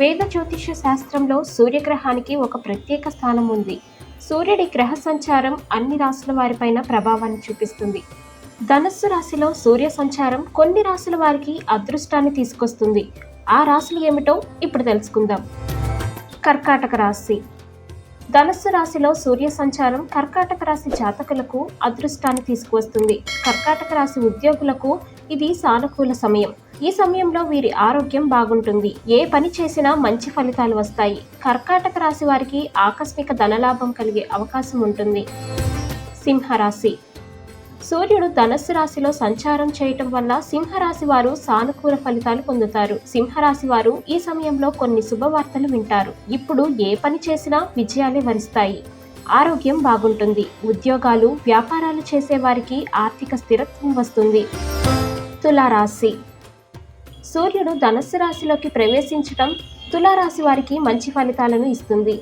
వేద జ్యోతిష శాస్త్రంలో సూర్యగ్రహానికి ఒక ప్రత్యేక స్థానం ఉంది. సూర్యుడి గ్రహ సంచారం అన్ని రాసుల వారిపైన ప్రభావాన్ని చూపిస్తుంది. ధనస్సు రాశిలో సూర్య సంచారం కొన్ని రాశుల వారికి అదృష్టాన్ని తీసుకొస్తుంది. ఆ రాశులు ఏమిటో ఇప్పుడు తెలుసుకుందాం. కర్కాటక రాశి. ధనస్సు రాశిలో సూర్య సంచారం కర్కాటక రాశి జాతకులకు అదృష్టాన్ని తీసుకువస్తుంది. కర్కాటక రాశి ఉద్యోగులకు ఇది సానుకూల సమయం. ఈ సమయంలో వీరి ఆరోగ్యం బాగుంటుంది. ఏ పని చేసినా మంచి ఫలితాలు వస్తాయి. కర్కాటక రాశి వారికి ఆకస్మిక ధనలాభం కలిగే అవకాశం ఉంటుంది. సింహరాశి. సూర్యుడు ధనస్సు రాశిలో సంచారం చేయటం వల్ల సింహరాశి వారు సానుకూల ఫలితాలు పొందుతారు. సింహరాశి వారు ఈ సమయంలో కొన్ని శుభవార్తలు వింటారు. ఇప్పుడు ఏ పని చేసినా విజయాలే వరిస్తాయి. ఆరోగ్యం బాగుంటుంది. ఉద్యోగాలు వ్యాపారాలు చేసేవారికి ఆర్థిక స్థిరత్వం వస్తుంది. తులారాశి. సూర్యుడు ధనస్సు రాశిలోకి ప్రవేశించటం తులారాశి వారికి మంచి ఫలితాలను ఇస్తుంది.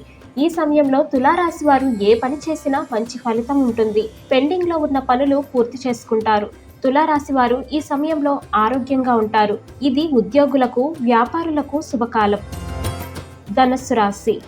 ఈ సమయంలో తులారాశి వారు ఏ పని చేసినా మంచి ఫలితం ఉంటుంది. పెండింగ్లో ఉన్న పనులు పూర్తి చేసుకుంటారు. తులారాశి వారు ఈ సమయంలో ఆరోగ్యంగా ఉంటారు. ఇది ఉద్యోగులకు వ్యాపారులకు శుభకాలం. ధనస్సు రాశి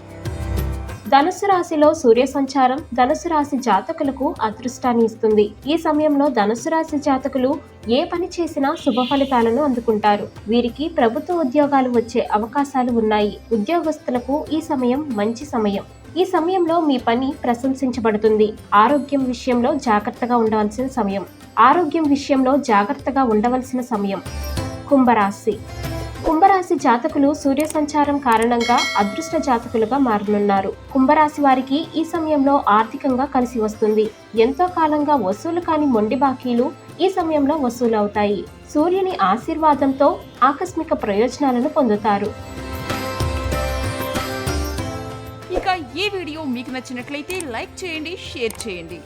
ధనుసు రాశిలో సూర్య సంచారం ధనుసు రాశి జాతకులకు అదృష్టాన్ని ఇస్తుంది. ఈ సమయంలో ధనుసు రాశి జాతకులు ఏ పని చేసినా శుభ ఫలితాలను అందుకుంటారు. వీరికి ప్రభుత్వ ఉద్యోగాలు వచ్చే అవకాశాలు ఉన్నాయి. ఉద్యోగస్తులకు ఈ సమయం మంచి సమయం. ఈ సమయంలో మీ పని ప్రశంసించబడుతుంది. ఆరోగ్యం విషయంలో జాగ్రత్తగా ఉండవలసిన సమయం. ఆరోగ్యం విషయంలో జాగ్రత్తగా ఉండవలసిన సమయం. కుంభరాశి కుంభరాశి జాతకులు సూర్య సంచారం కారణంగా అదృష్ట జాతకులుగా మారనున్నారు. కుంభరాశి వారికి ఈ సమయంలో ఆర్థికంగా కలిసి వస్తుంది. ఎంతో కాలంగా వసూలు కాని మొండి బాకీలు ఈ సమయంలో వసూలవుతాయి. సూర్యుని ఆశీర్వాదంతో ఆకస్మిక ప్రయోజనాలను పొందుతారు. ఇక ఈ వీడియో మీకు నచ్చినట్లయితే లైక్ చేయండి షేర్ చేయండి.